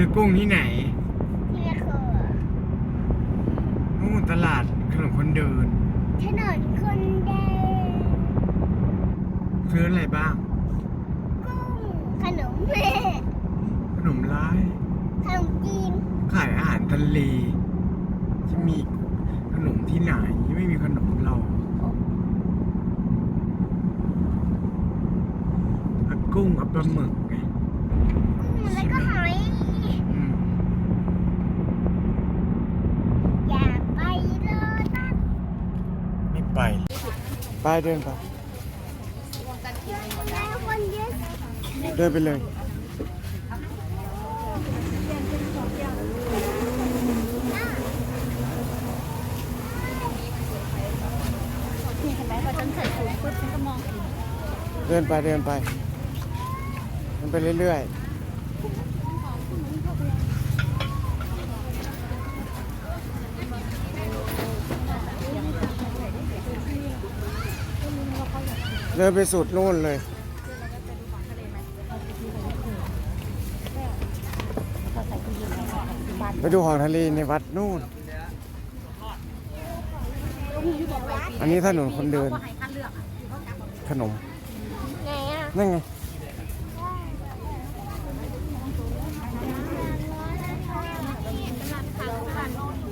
ซื้อกุ้งที่ไหนที่นี่คือนู่นตลาดขนมคนเดิน ถนนคนเดิน ซื้ออะไรบ้าง กุ้ง ขนมแม่ขนมร้าย ขนมจีน ขายอาหารทะเลจะมีขนมที่ไหนไม่มีขนมเราเอากุ้งเอาปลาหมึกไง กุ้งแล้วก็หอย อืม อยากไปโลตัส ไม่ไป ไป เดินไปเดินไปเลยเห็นไหมพอฉันใส่ถุงปุ๊บฉันก็มองเห็นเดินไปเดินไปเดินไปเรื่อยๆ เดินไปสุดนู่นเลยเขาใส่ตู้เย็นไว้ก่อนบ้านไปดูของทะเลในวัดนู่น อันนี้ถนนคนเดินก็ให้ท่านเลือกขนมไงอะนั่นไง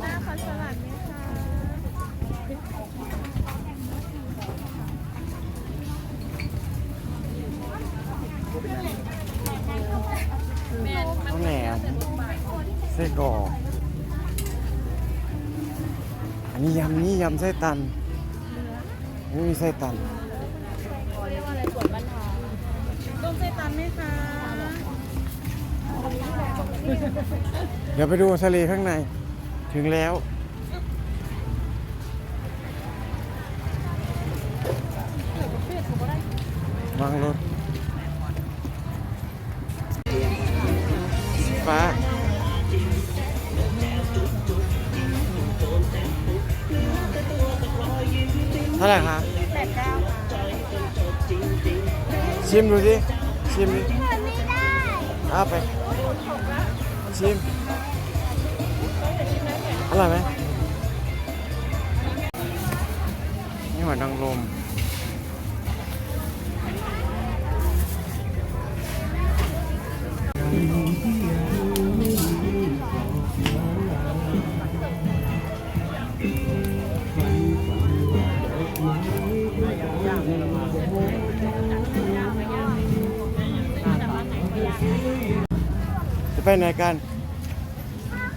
มาขอสลัดไหมคะ ข้าวแหนมไส้กรอกอันนี้ยำนี่ยำไส้ตันไม่มีไส้ตันเรียกว่าอะไรสวนบ้านทองต้มไส้ตันไหมคะเดี๋ยวไปดูทะเลข้างใน ถึงแล้ววางรถ เท่าไหร่คะแปดเก้าค่ะชิมดูสิชิมดิเปิดไม่ได้เอาไปชิมอร่อยไหมนี่หอยนางรม ไปไหนกัน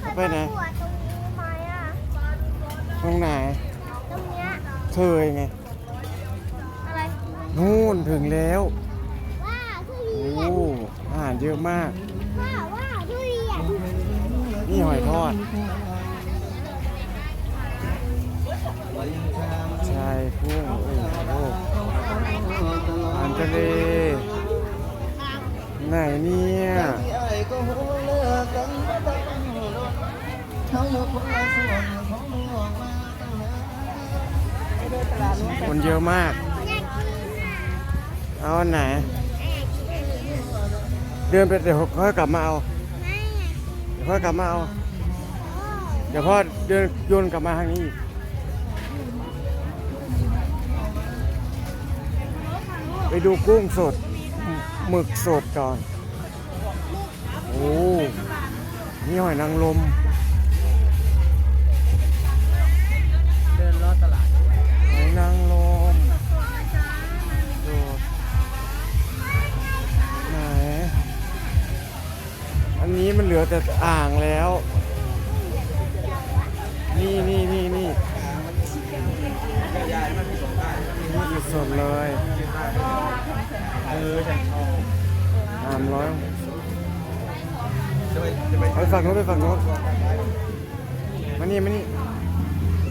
จะไปไหนปวดตรงนี้ไหมอะตรงไหน ตรงเนี้ยเคยไง อะไรนู่นถึงแล้วว่าทุเรีโอ้ยนอาหารเยอะมากว่าว่าทุเรียนนี่หอยทอด ใช่กุ้งโอ้โหอาหารทะเล ไหนเนี่ย คนเยอะมากอยากกินอะเอาอันไหนอยากกินอันนี้เดินไปเดี๋ยวค่อยกลับมาเอาเดี๋ยวค่อยกลับมาเอา เดี๋ยวพ่อเดินโยนกลับมาทางนี้อีกไปดูกุ้งสดหมึกสดก่อน โอ้ นี่หอยนางรม เหลือแต่อ่างแล้ว นี่นี่นี่นี่นี่สดเลยสามร้อยไปฝั่งโน้นไปฝั่งโน้นมานี่มานี่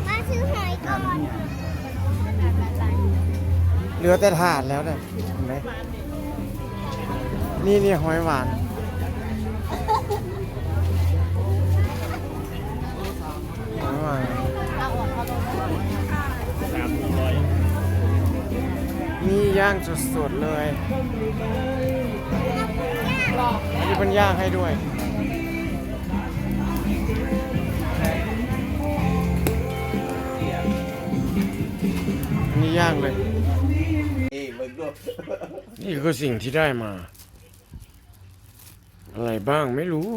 มาซื้อหอยก่อน เหลือแต่ถาดแล้วเนี่ยเห็นไหมนี่นี่หอยหวาน นี่ย่างสดๆเลยนี่เป็นย่างให้ด้วยนี่ย่างเลย นี่คือสิ่งที่ได้มา อะไรบ้างไม่รู้